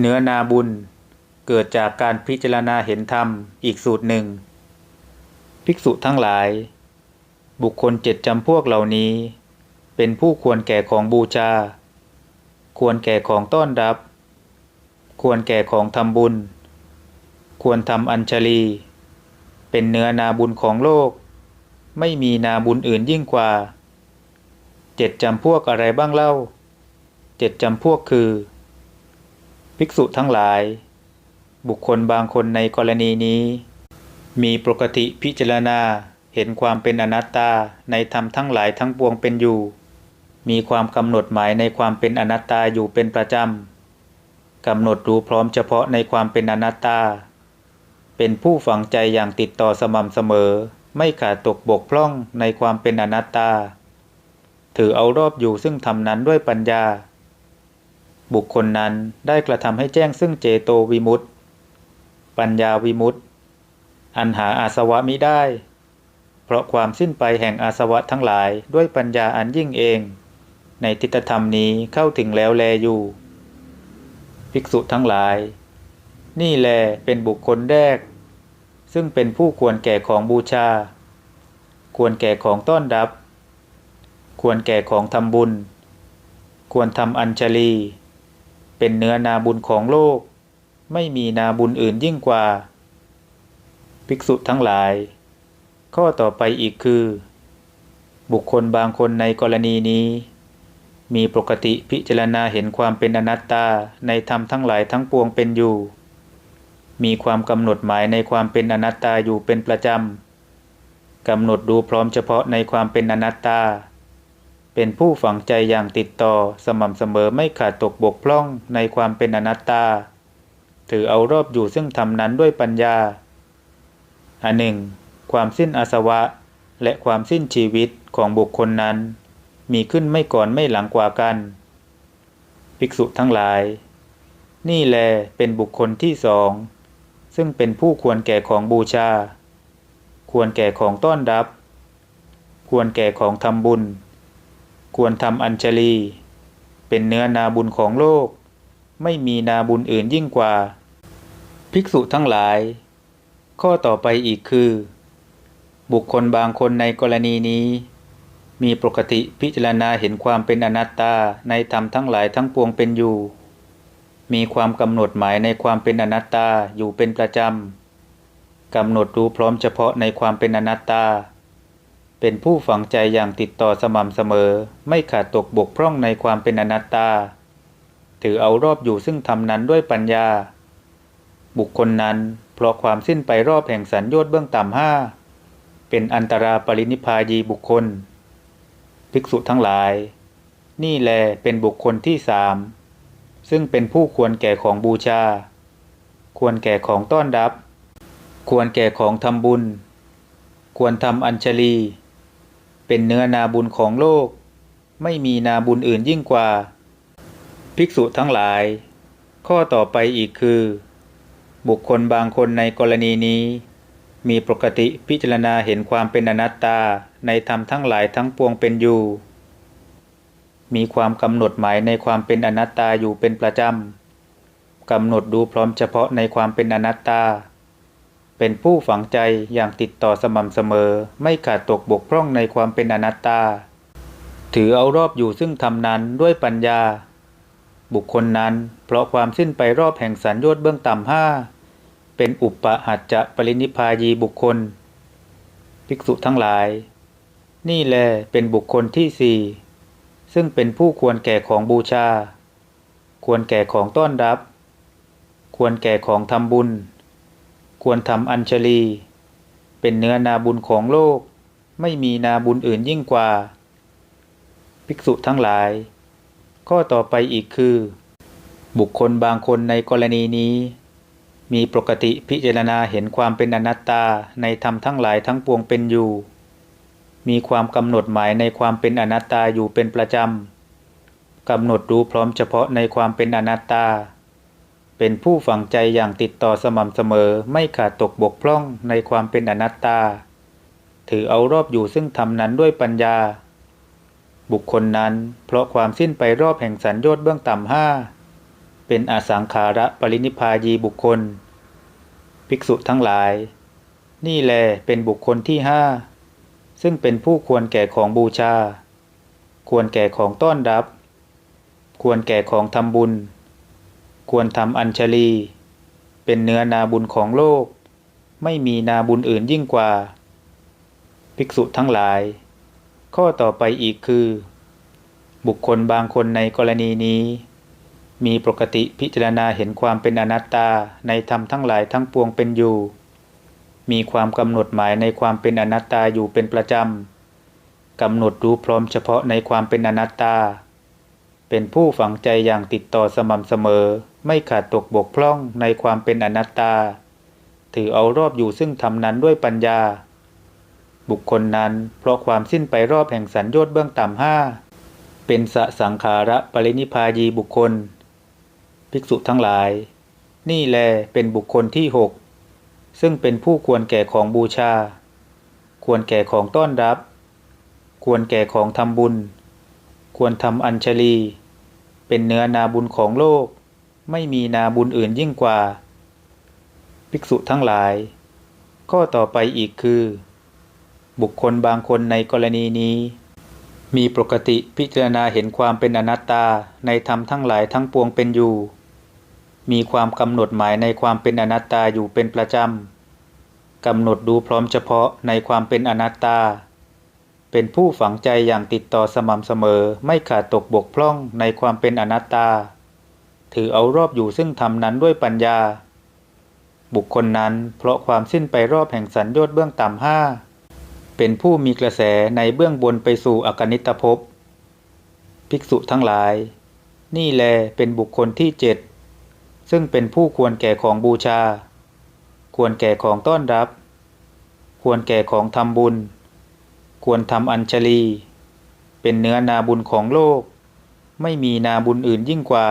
เนื้อนาบุญ เกิดจากการพิจารณาเห็นธรรมอีกสูตรหนึ่ง ภิกษุทั้งหลาย บุคคลเจ็ดจำพวกเหล่านี้ เป็นผู้ควรแก่ของบูชา ควรแก่ของต้อนรับ ควรแก่ของทำบุญ ควรทำอัญชลี เป็นเนื้อนาบุญของโลก ไม่มีนาบุญอื่นยิ่งกว่า เจ็ดจำพวกอะไรบ้างเล่า เจ็ดจำพวกคือ ภิกษุทั้งหลาย บุคคลบางคนในกรณีนี้ มีปกติพิจารณาเห็นความเป็นอนัตตาในธรรมทั้งหลายทั้งปวงเป็นอยู่ มีความกำหนดหมายในความเป็นอนัตตาอยู่เป็นประจำกำหนดรู้พร้อมเฉพาะในความเป็นอนัตตา เป็นผู้ฝังใจอย่างติดต่อสม่ำเสมอ ไม่ขาดตกบกพร่องในความเป็นอนัตตา ถือเอารอบอยู่ซึ่งทำนั้นด้วยปัญญา บุคคลนั้นได้กระทำให้แจ้งซึ่งเจโตวิมุตติปัญญาวิมุตติอันหาอาสวะมิได้ เพราะความสิ้นไปแห่งอาสวะทั้งหลายด้วยปัญญาอันยิ่งเอง ในทิฏฐธรรมนี้เข้าถึงแล้วแลอยู่ ภิกษุทั้งหลาย นี่แลเป็นบุคคลแรก ซึ่งเป็นผู้ควรแก่ของบูชา ควรแก่ของต้อนรับ ควรแก่ของทำบุญ ควรทำอัญชลี เป็นเนื้อนาบุญของโลก ไม่มีนาบุญอื่นยิ่งกว่า ภิกษุทั้งหลาย ข้อต่อไปอีกคือ บุคคลบางคนในกรณีนี้ มีปกติพิจารณาเห็นความเป็นอนัตตาในธรรมทั้งหลายทั้งปวงเป็นอยู่ มีความกำหนดหมายในความเป็นอนัตตาอยู่เป็นประจำกำหนดดูพร้อมเฉพาะในความเป็นอนัตตา เป็นผู้ฝังใจอย่างติดต่อสม่ำเสมอไม่ขาดตกบกพร่องในความเป็นอนัตตา ถือเอารอบอยู่ซึ่งทำนั้นด้วยปัญญา อันหนึ่ง ความสิ้นอาสวะ และความสิ้นชีวิตของบุคคลนั้น มีขึ้นไม่ก่อนไม่หลังกว่ากัน ภิกษุทั้งหลาย นี่แลเป็นบุคคลที่สอง ซึ่งเป็นผู้ควรแก่ของบูชา ควรแก่ของต้อนรับ ควรแก่ของทำบุญ ควรทำอัญชลี เป็นเนื้อนาบุญของโลก ไม่มีนาบุญอื่นยิ่งกว่า ภิกษุทั้งหลาย ข้อต่อไปอีกคือ บุคคลบางคนในกรณีนี้ มีปกติพิจารณาเห็นความเป็นอนัตตาในธรรมทั้งหลายทั้งปวงเป็นอยู่ มีความกำหนดหมายในความเป็นอนัตตาอยู่เป็นประจำกำหนดรู้พร้อมเฉพาะในความเป็นอนัตตา เป็นผู้ฝังใจอย่างติดต่อสม่ำเสมอ ไม่ขาดตกบกพร่องในความเป็นอนัตตา ถือเอารอบอยู่ซึ่งทำนั้นด้วยปัญญา บุคคลนั้นเพราะความสิ้นไปรอบแห่งสัญญต์เบื้องต่ำห้าเป็นอันตราปรินิพพายีบุคคล ภิกษุทั้งหลาย นี่แลเป็นบุคคลที่สามซึ่งเป็นผู้ควรแก่ของบูชา ควรแก่ของต้อนรับ ควรแก่ของทำบุญ ควรทำอัญชลี เป็นเนื้อนาบุญของโลก ไม่มีนาบุญอื่นยิ่งกว่า ภิกษุทั้งหลาย ข้อต่อไปอีกคือ บุคคลบางคนในกรณีนี้ มีปกติพิจารณาเห็นความเป็นอนัตตาในธรรมทั้งหลายทั้งปวงเป็นอยู่ มีความกำหนดหมายในความเป็นอนัตตาอยู่เป็นประจำกำหนดดูพร้อมเฉพาะในความเป็นอนัตตา เป็นผู้ฝังใจอย่างติดต่อสม่ำเสมอ ไม่ขาดตกบกพร่องในความเป็นอนัตตา ถือเอารอบอยู่ซึ่งทำนั้นด้วยปัญญา บุคคลนั้น เพราะความสิ้นไปรอบแห่งสัญญต์เบื้องต่ำห้าเป็นอุปปหัจจะปรินิพพายีบุคคล ภิกษุทั้งหลาย นี่แลเป็นบุคคลที่สี่ซึ่งเป็นผู้ควรแก่ของบูชา ควรแก่ของต้อนรับ ควรแก่ของทำบุญ ควรทำอัญชลี เป็นเนื้อนาบุญของโลก ไม่มีนาบุญอื่นยิ่งกว่า ภิกษุทั้งหลาย ข้อต่อไปอีกคือ บุคคลบางคนในกรณีนี้ มีปกติพิจารณาเห็นความเป็นอนัตตาในธรรมทั้งหลายทั้งปวงเป็นอยู่ มีความกำหนดหมายในความเป็นอนัตตาอยู่เป็นประจำกำหนดรู้พร้อมเฉพาะในความเป็นอนัตตา เป็นผู้ฝังใจอย่างติดต่อสม่ำเสมอไม่ขาดตกบกพร่องในความเป็นอนัตตา ถือเอารอบอยู่ซึ่งทำนั้นด้วยปัญญา บุคคลนั้นเพราะความสิ้นไปรอบแห่งสัญญต์เบื้องต่ำห้าเป็นอสังขาระปรินิพพายีบุคคล ภิกษุทั้งหลาย นี่แลเป็นบุคคลที่ห้าซึ่งเป็นผู้ควรแก่ของบูชา ควรแก่ของต้อนรับ ควรแก่ของทำบุญ ควรทำอัญชลี เป็นเนื้อนาบุญของโลก ไม่มีนาบุญอื่นยิ่งกว่า ภิกษุทั้งหลาย ข้อต่อไปอีกคือ บุคคลบางคนในกรณีนี้ มีปกติพิจารณาเห็นความเป็นอนัตตาในธรรมทั้งหลายทั้งปวงเป็นอยู่ มีความกำหนดหมายในความเป็นอนัตตาอยู่เป็นประจำกำหนดรู้พร้อมเฉพาะในความเป็นอนัตตาเป็นผู้ฝังใจอย่างติดต่อสม่ำเสมอ ไม่ขาดตกบกพร่องในความเป็นอนัตตา ถือเอารอบอยู่ซึ่งธรรมนั้นด้วยปัญญา บุคคลนั้นเพราะความสิ้นไปรอบแห่งสัญญชน์เบื้องต่ำห้าเป็นสสังขาระปรินิพพายีบุคคล ภิกษุทั้งหลาย นี่แลเป็นบุคคลที่หกซึ่งเป็นผู้ควรแก่ของบูชา ควรแก่ของต้อนรับ ควรแก่ของทำบุญ ควรทำอัญชลี เป็นเนื้อนาบุญของโลก ไม่มีนาบุญอื่นยิ่งกว่า ภิกษุทั้งหลาย ข้อต่อไปอีกคือ บุคคลบางคนในกรณีนี้ มีปกติพิจารณาเห็นความเป็นอนัตตาในธรรมทั้งหลายทั้งปวงเป็นอยู่ มีความกำหนดหมายในความเป็นอนัตตาอยู่เป็นประจำกำหนดดูพร้อมเฉพาะในความเป็นอนัตตาเป็นผู้ฝังใจอย่างติดต่อสม่ำเสมอไม่ขาดตกบกพร่องในความเป็นอนัตตา ถือเอารอบอยู่ซึ่งธรรมนั้นด้วยปัญญา บุคคลนั้นเพราะความสิ้นไปรอบแห่งสัญญชน์เบื้องต่ำห้าเป็นผู้มีกระแสในเบื้องบนไปสู่อกนิตภพ ภิกษุทั้งหลาย นี่แลเป็นบุคคลที่เจ็ดซึ่งเป็นผู้ควรแก่ของบูชา ควรแก่ของต้อนรับ ควรแก่ของทำบุญ ควรทำอัญชลี เป็นเนื้อนาบุญของโลก ไม่มีนาบุญอื่นยิ่งกว่า